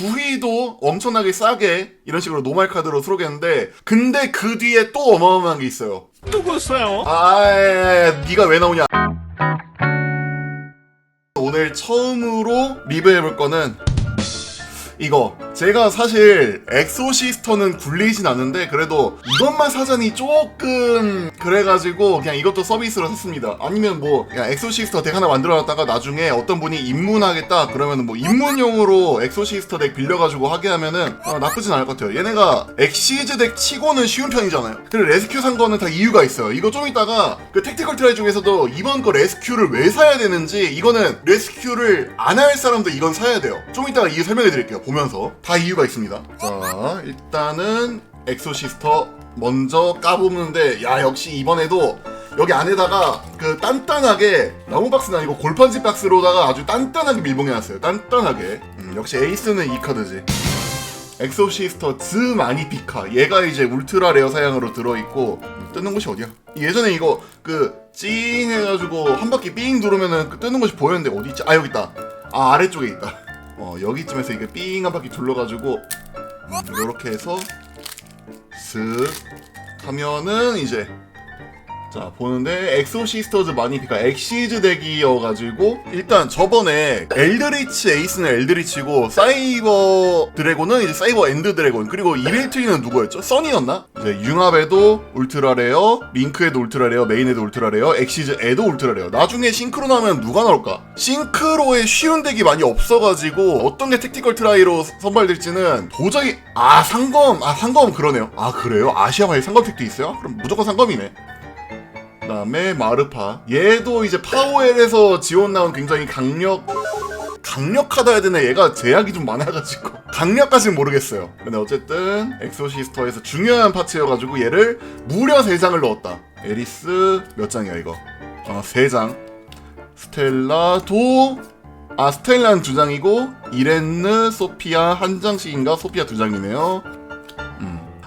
구휘도 엄청나게 싸게 이런 식으로 노말 카드로 들어오겠는데 근데 그 뒤에 또 어마어마한 게 있어요. 누구세요? 아, 네가 왜 나오냐? 오늘 처음으로 리뷰해볼 거는 이거 제가 사실 엑소시스터는 굴리진 않는데 그래도 이것만 사자니 조금 그래가지고 그냥 이것도 서비스로 샀습니다. 아니면 뭐 그냥 엑소시스터 덱 하나 만들어놨다가 나중에 어떤 분이 입문하겠다 그러면 뭐 입문용으로 엑소시스터 덱 빌려가지고 하게 하면은 어, 나쁘진 않을 것 같아요. 얘네가 엑시즈 덱 치고는 쉬운 편이잖아요. 그리고 레스큐 산 거는 다 이유가 있어요. 이거 좀 이따가 그 택티컬 트라이 중에서도 이번 거 레스큐를 왜 사야 되는지 이거는 레스큐를 안 할 사람도 이건 사야 돼요. 좀 이따가 이유 설명해 드릴게요. 보면서 다 이유가 있습니다. 자 일단은 엑소시스터 먼저 까보는데 야 역시 이번에도 여기 안에다가 그 단단하게 나무 박스는 아니고 골판지 박스로다가 아주 단단하게 밀봉해놨어요. 단단하게. 음, 역시 에이스는 이 카드지. 엑소시스터 즈 마니피카. 얘가 이제 울트라 레어 사양으로 들어있고 음, 뜨는 곳이 어디야? 예전에 이거 그 찡 해가지고 한 바퀴 삥 누르면은 그 뜨는 곳이 보였는데 어디 있지? 아 여기 있다. 아 아래쪽에 있다 어 여기쯤에서 이게 삥 한 바퀴 둘러가지고 음, 이렇게 해서 슥 하면은 이제 자 보는데 엑소시스터즈 마니피카 엑시즈 덱이어가지고 일단 저번에 엘드리치 에이스는 엘드리치고 사이버 드래곤은 이제 사이버 엔드 드래곤 그리고 이벨트리는 누구였죠? 써니였나? 이제 융합에도 울트라 레어 링크에도 울트라 레어 메인에도 울트라 레어 엑시즈에도 울트라 레어 나중에 싱크로 나면 누가 나올까? 싱크로에 쉬운 덱이 많이 없어가지고 어떤 게 택티컬 트라이로 선발될지는 도저히 아 상검 아 상검 그러네요 아 그래요? 아시아화에 상검 덱도 있어요? 그럼 무조건 상검이네 그다음에 마르파. 얘도 이제 파워엘에서 지원 나온 굉장히 강력 강력하다 해야 되나? 얘가 제약이 좀 많아가지고. 강력까지는 모르겠어요. 근데 어쨌든 엑소시스터에서 중요한 파츠여가지고 얘를 무려 3장을 넣었다. 에리스 몇 장이야 이거? 어 3장. 스텔라도 아 스텔라는 2장이고 이렌느 소피아 한 장씩인가? 소피아 2장이네요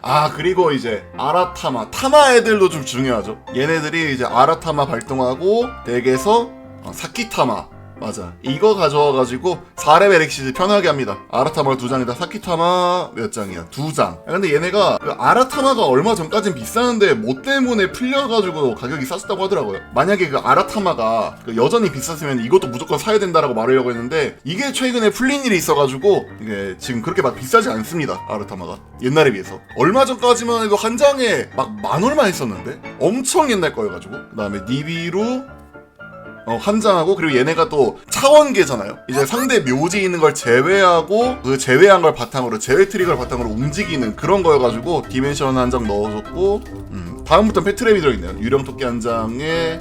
아 그리고 이제 아라타마. 타마 애들도 좀 중요하죠. 얘네들이 이제 아라타마 발동하고 덱에서 어, 사키타마 맞아. 이거 가져와가지고 4레벨 엑시즈 편하게 합니다. 아라타마 두 장에다 사키타마 몇 장이야? 두장. 근데 얘네가 그 아라타마가 얼마 전까진 비쌌는데 뭐 때문에 풀려가지고 가격이 싸졌다고 하더라고요. 만약에 그 아라타마가 그 여전히 비쌌으면 이것도 무조건 사야 된다라고 말하려고 했는데 이게 최근에 풀린 일이 있어가지고 이게 지금 그렇게 막 비싸지 않습니다 아라타마가. 옛날에 비해서. 얼마 전까지만 해도 한 장에 막 만 얼마 했었는데? 엄청 옛날 거여가지고. 그 다음에 니비루 어, 한장하고 그리고 얘네가 또 차원계잖아요. 이제 상대 묘지 있는 걸 제외하고 그 제외한 걸 바탕으로 제외 트릭을 바탕으로 움직이는 그런 거여가지고 디멘션 한 장 넣어줬고 음, 다음부터는 패트랩이 들어있네요. 유령 토끼 한 장에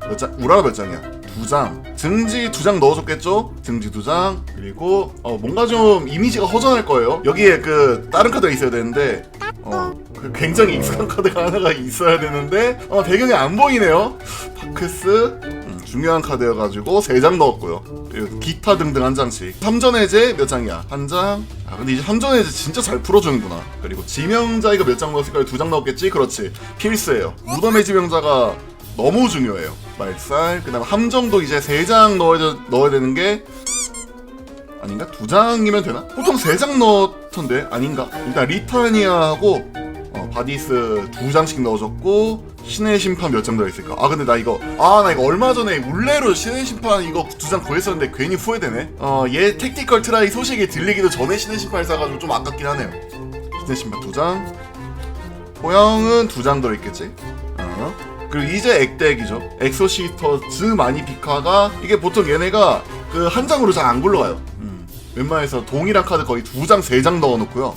몇 장? 우라가 몇 장이야? 두 장. 증지 두 장 넣어줬겠죠? 증지 두 장. 그리고 어, 뭔가 좀 이미지가 허전할 거예요. 여기에 그 다른 카드가 있어야 되는데 어, 그 굉장히 익숙한 카드가 하나가 있어야 되는데 어, 배경이 안 보이네요. 파크스 음, 중요한 카드여가지고 3장 넣었고요. 그리고 기타 등등 한 장씩. 3전 해제 몇 장이야? 한 장. 아 근데 이제 3전 해제 진짜 잘 풀어주는구나. 그리고 지명자 이거 몇장 넣었을까요? 두 장 넣었겠지? 그렇지. 필수예요. 무덤의 지명자가 너무 중요해요. 말살. 그 다음에 함정도 이제 3장 넣어야, 넣어야 되는 게 아닌가? 두 장이면 되나? 보통 세 장 넣던데 아닌가? 일단 리타니아하고 어, 바디스 두 장씩 넣어줬고 신의 심판 몇 장 들어있을까? 아 근데 나 이거 아 나 이거 얼마 전에 울레로 신의 심판 이거 두 장 구했었는데 괜히 후회되네 어얘 택티컬 트라이 소식이 들리기도 전에 신의 심판을 사가지고 좀 아깝긴 하네요 신의 심판 두장 포영은 두 장 들어있겠지? 어. 그리고 이제 액덱이죠 엑소시스터 즈 마니피카가 이게 보통 얘네가 그 한 장으로 잘 안 굴러가요 음. 웬만해서 동일한 카드 거의 두 장, 세 장 넣어놓고요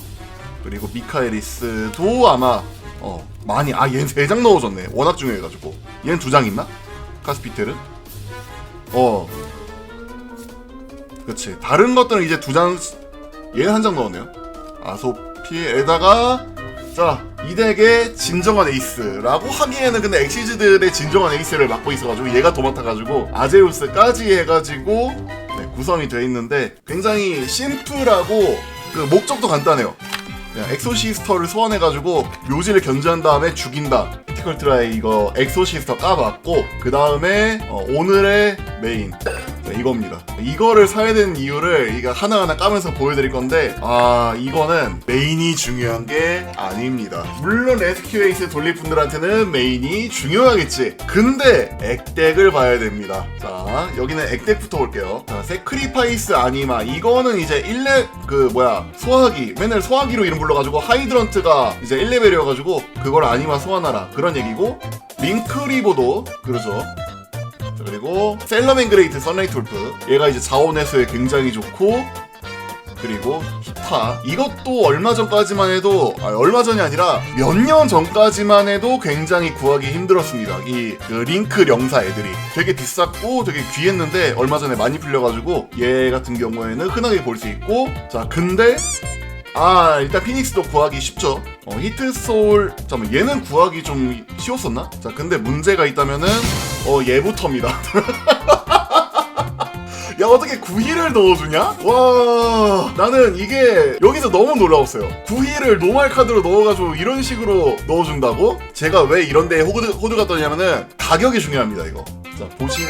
그리고 미카에리스도 아마 어 많이 아 얘는 세장 넣어줬네. 워낙 중요해가지고. 얘는 두장 있나? 카스피텔은? 어. 그치. 다른 것들은 이제 두장 얘는 한 장 넣었네요. 아소피에다가 자 이 덱의 진정한 에이스라고 하기에는 근데 엑시즈들의 진정한 에이스를 맡고 있어가지고 얘가 도맡아가지고 아제우스까지 해가지고 네, 구성이 돼 있는데 굉장히 심플하고 그 목적도 간단해요 엑소시스터를 소환해가지고 묘지를 견제한 다음에 죽인다. 티컬트라이 이거 엑소시스터 까봤고 그 다음에 어, 오늘의 메인 네, 이겁니다. 이거를 사야 되는 이유를 이거 하나하나 까면서 보여드릴 건데 아 이거는 메인이 중요한 게 아닙니다. 물론 레스큐 에이스 돌릴 분들한테는 메인이 중요하겠지. 근데 액덱을 봐야 됩니다. 자 여기는 액덱부터 볼게요. 자 세크리파이스 아니마 이거는 이제 1레 그 뭐야 소화기 맨날 소화기로 이름 불러가지고 하이드런트가 이제 1레벨이어가지고 그걸 아니마 소환하라 그런 얘기고 링크리보도 그러죠. 자, 그리고 셀러맨 그레이트 선라이트 울프. 얘가 이제 자원 회수에 굉장히 좋고 그리고 히타. 이것도 얼마 전까지만 해도 아, 얼마 전이 아니라 몇 년 전까지만 해도 굉장히 구하기 힘들었습니다. 이 그 링크 영사 애들이. 되게 비쌌고 되게 귀했는데 얼마 전에 많이 풀려가지고 얘 같은 경우에는 흔하게 볼 수 있고. 자 근데 아 일단 피닉스도 구하기 쉽죠 어, 히트소울 잠깐만 얘는 구하기 좀 쉬웠었나? 자 근데 문제가 있다면은 어 얘부터입니다 야 어떻게 9힐을 넣어주냐? 와 나는 이게 여기서 너무 놀라웠어요 9힐을 노말 카드로 넣어가지고 이런 식으로 넣어준다고? 제가 왜 이런 데에 호드, 호드가 떠냐면은 가격이 중요합니다 이거 자 보시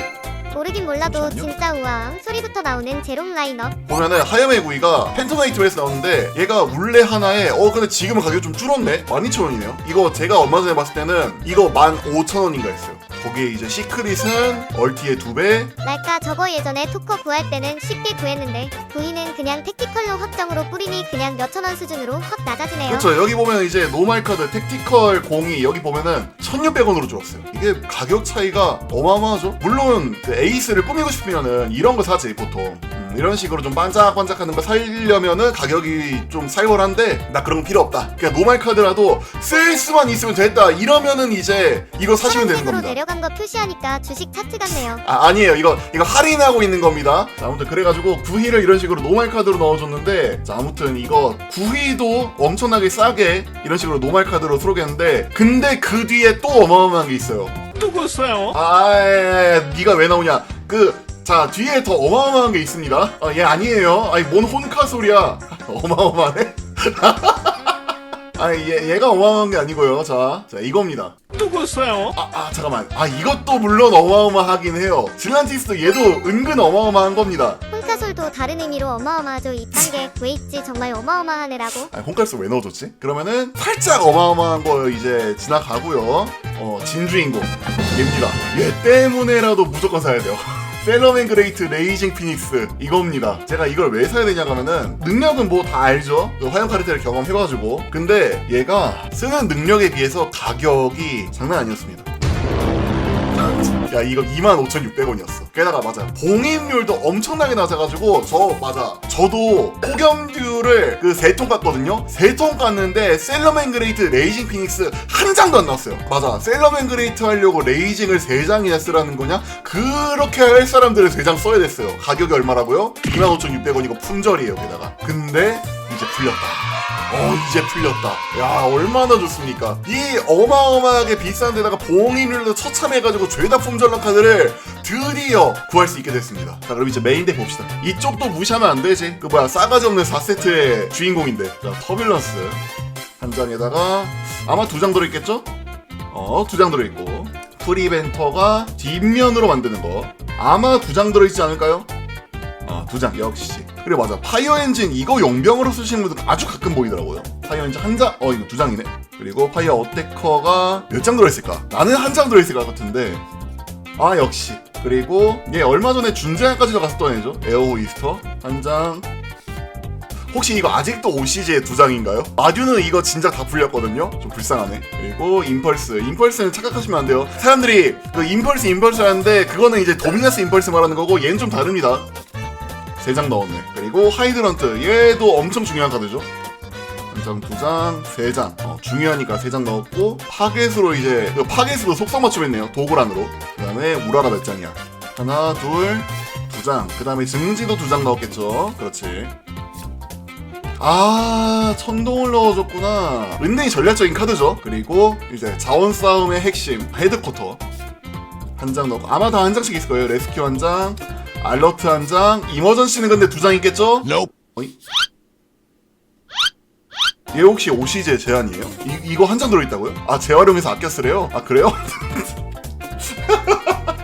모르긴 몰라도. 진짜 우아한 소리부터 나오는 제롬 라인업 보면은 하야메 구이가 펜터나이트에서 나오는데 얘가 울레 하나에 어 근데 지금은 가격이 좀 줄었네? 12,000원이네요. 이거 제가 얼마 전에 봤을 때는 이거 15,000원인가 했어요 거기에 이제 시크릿은 얼티의 두 배. 날까 저거 예전에 토커 구할 때는 쉽게 구했는데 구이는 그냥 택티컬로 확정으로 뿌리니 그냥 몇천 원 수준으로 확 낮아지네요. 그렇죠 여기 보면 이제 노말 카드 택티컬 공이 여기 보면은 1600원으로 줄었어요. 이게 가격 차이가 어마어마하죠? 물론 그 에이스를 꾸미고 싶으면은 이런 거 사지 보통. 음, 이런 식으로 좀 반짝반짝하는 거 살려면은 가격이 좀 살벌한데 나 그런 거 필요 없다 그냥 노말 카드라도 쓸 수만 있으면 됐다 이러면은 이제 이거 사시면 되는 겁니다 내려간 거 표시하니까 주식 차트 같네요 아, 아니에요. 이거 이거 할인하고 있는 겁니다. 자, 아무튼 그래가지고 구휘를 이런 식으로 노말 카드로 넣어줬는데, 자, 아무튼 이거 구휘도 엄청나게 싸게 이런 식으로 노말 카드로 들어오겠는데, 근데 그 뒤에 또 어마어마한 게 있어요. 누구세요? 아, 네가 왜 나오냐? 그 자, 뒤에 더 어마어마한 게 있습니다. 아, 얘 아니에요. 아니, 뭔 혼카 소리야. 어마어마하네? 아니, 얘, 얘가 어마어마한 게 아니고요. 자, 자, 이겁니다. 누구세요? 아, 아 잠깐만 아 이것도 물론 어마어마하긴 해요 질란티스도 얘도 은근 어마어마한 겁니다 혼카솔도 다른 의미로 어마어마하죠 이 단계 왜 있지 정말 어마어마하네라고 아 홍칼스 왜 넣어줬지? 그러면은 살짝 어마어마한 거 이제 지나가고요 어 진주인공 얘입니다 얘 때문에라도 무조건 사야 돼요 셀러맨 그레이트 레이징 피닉스 이겁니다. 제가 이걸 왜 사야 되냐고 하면은 능력은 뭐 다 알죠? 그 화염 카르텔을 경험해가지고. 근데 얘가 쓰는 능력에 비해서 가격이 장난 아니었습니다 야 이거 25,600원이었어. 게다가 맞아. 봉인율도 엄청나게 낮아가지고 저 맞아. 저도 폭염듀를 그 세통 깠거든요? 세통 깠는데 셀러맨 그레이트 레이징 피닉스 한 장도 안 나왔어요. 맞아. 셀러맨 그레이트 하려고 레이징을 세 장이나 쓰라는 거냐? 그렇게 할 사람들은 세장 써야 됐어요. 가격이 얼마라고요? 25,600원이고 품절이에요 게다가. 근데 이제 풀렸다 어 이제 풀렸다. 야 얼마나 좋습니까? 이 어마어마하게 비싼 데다가 봉인율도 처참해가지고 죄다 품절난 카드를 드디어 구할 수 있게 됐습니다. 자 그럼 이제 메인 덱 봅시다. 이쪽도 무시하면 안 되지? 그 뭐야 싸가지 없는 4세트의 주인공인데. 자 터뷸런스. 한 장에다가 아마 두 장 들어있겠죠? 어 두 장 들어있고. 프리벤터가 뒷면으로 만드는 거. 아마 두 장 들어있지 않을까요? 아, 두 장, 역시. 그래, 맞아. 파이어 엔진 이거 용병으로 쓰시는 분들 아주 가끔 보이더라고요. 파이어 엔진 한 장, 어, 이거 두 장이네. 그리고 파이어 어테커가 몇 장 들어있을까? 나는 한 장 들어있을 것 같은데. 아, 역시. 그리고 얘 얼마 전에 준재한까지도 갔었던 애죠. 에어호 이스터. 한 장. 혹시 이거 아직도 OCG의 두 장인가요? 마듀는 이거 진짜 다 풀렸거든요? 좀 불쌍하네. 그리고 임펄스. 임펄스는 착각하시면 안 돼요. 사람들이 그 임펄스, 임펄스 하는데 그거는 이제 도미나스 임펄스 말하는 거고 얘는 좀 다릅니다. 세장 넣었네. 그리고 하이드런트. 얘도 엄청 중요한 카드죠. 한 장, 두 장, 세 장. 어, 중요하니까 세 장 넣었고 파겟으로 이제 그 파겟으로 속성 맞춤했네요. 도구란으로. 그다음에 우라가 몇 장이야? 하나, 둘, 두 장. 그다음에 증지도 두 장 넣었겠죠. 그렇지. 아 천동을 넣어줬구나 은근히 전략적인 카드죠 그리고 이제 자원 싸움의 핵심 헤드쿼터 한 장 넣고 아마 다 한 장씩 있을 거예요 레스큐 한장 알러트 한 장 이머전시는 근데 두 장 있겠죠? Nope. 어이? 얘 혹시 OCJ 제한이에요? 이, 이거 한 장 들어있다고요? 아 재활용해서 아껴 쓰래요? 아 그래요?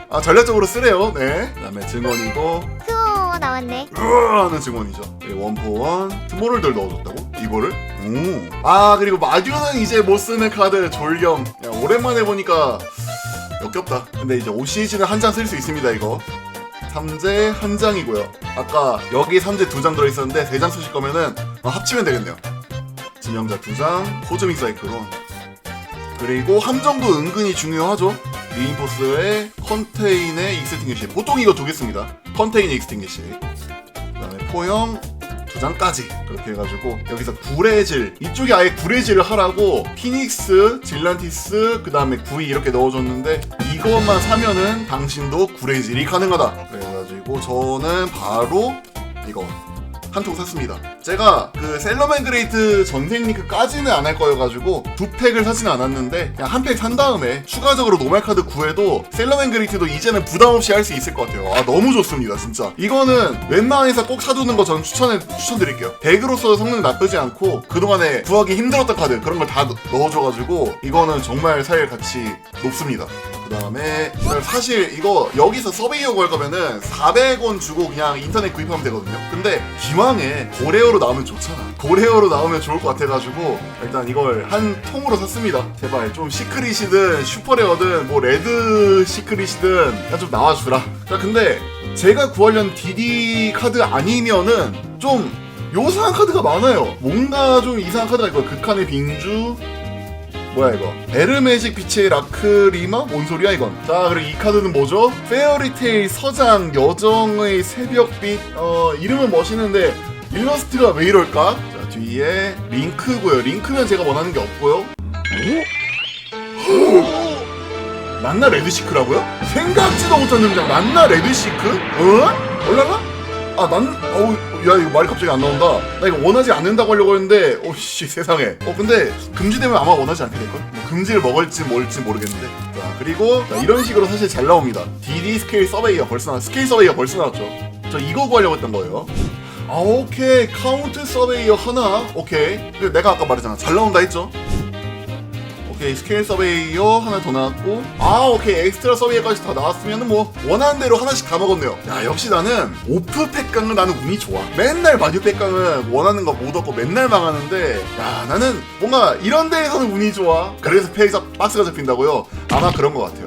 아 전략적으로 쓰래요 네 그다음에 증원이고 크오 나왔네. 으아 하는 증원이죠 그리고 원포원 스모를들 넣어줬다고? 이거를? 오 아 그리고 마듀는 이제 못 쓰는 카드 졸경 야 오랜만에 보니까 역겹다 근데 이제 OCG는 한 장 쓸 수 있습니다 이거 삼재 한 장이고요. 아까 여기 삼재 두 장 들어있었는데 세 장 쓰실 거면은 어, 합치면 되겠네요. 지명자 두 장 코즈믹 사이클론. 그리고 함정도 은근히 중요하죠. 리인포스의 컨테인의 익스팅기시 보통 이거 두 개 씁니다. 컨테인 익스팅기시. 그 다음에 포형 두 장까지 그렇게 해가지고 여기서 구레질 이쪽에 아예 구레질을 하라고 피닉스, 질란티스 그 다음에 구이 이렇게 넣어줬는데 이것만 사면은 당신도 구레질이 가능하다. 그래 가지고 저는 바로 이거 한통 샀습니다. 제가 그 셀러맨 그레이트 전생 링크까지는 안 할 거여가지고 두 팩을 사지는 않았는데 그냥 한 팩 산 다음에 추가적으로 노말 카드 구해도 셀러맨 그레이트도 이제는 부담 없이 할 수 있을 것 같아요. 아 너무 좋습니다 진짜. 이거는 웬만해서 꼭 사두는 거 저는 추천해 추천드릴게요. 덱으로서 성능 나쁘지 않고 그동안에 구하기 힘들었던 카드 그런 걸 다 넣어줘가지고 이거는 정말 살 가치 높습니다. 그 다음에 사실 이거 여기서 서베이어 구할 거면은 400원 주고 그냥 인터넷 구입하면 되거든요. 근데 기왕에 고레 어로 나오면 좋잖아. 고레어로 나오면 좋을 것 같아가지고 일단 이걸 한 통으로 샀습니다. 제발 좀 시크릿이든 슈퍼레어든 뭐 레드 시크릿이든 그냥 좀 나와주라. 자 근데 제가 구하려는 DD 카드 아니면은 좀 요상한 카드가 많아요. 뭔가 좀 이상한 카드가 있고 극한의 빙주 뭐야 이거 에르메직 빛의 라크리마? 뭔 소리야 이건 자 그리고 이 카드는 뭐죠? 페어리테일 서장 여정의 새벽빛 어 이름은 멋있는데 일러스트가 왜 이럴까? 자 뒤에 링크고요 링크면 제가 원하는 게 없고요 만나 레드시크라고요? 생각지도 못한 등장 만나 레드시크? 어? 올라가? 아, 난, 어우, 야, 이거 말이 갑자기 안 나온다. 나 이거 원하지 않는다고 하려고 했는데, 오씨, 세상에. 어, 근데, 금지되면 아마 원하지 않게 될걸? 뭐 금지를 먹을지 뭘지 모르겠는데. 자, 그리고, 자, 이런 식으로 사실 잘 나옵니다. DD 스케일 서베이어 벌써 나왔, 스케일 서베이어 벌써 나왔죠. 저 이거 구하려고 했던 거예요. 아, 오케이. 카운트 서베이어 하나. 오케이. 근데 내가 아까 말했잖아. 잘 나온다 했죠? 오케이 스케일 서베이어 하나 더 나왔고 아 오케이 엑스트라 서베이어까지 다 나왔으면 뭐 원하는 대로 하나씩 다 먹었네요 야 역시 나는 오프 팩강은 나는 운이 좋아 맨날 마듀 팩강은 원하는 거 못 얻고 맨날 망하는데 야 나는 뭔가 이런 데에서는 운이 좋아 그래서 팩 박스가 잡힌다고요 아마 그런 것 같아요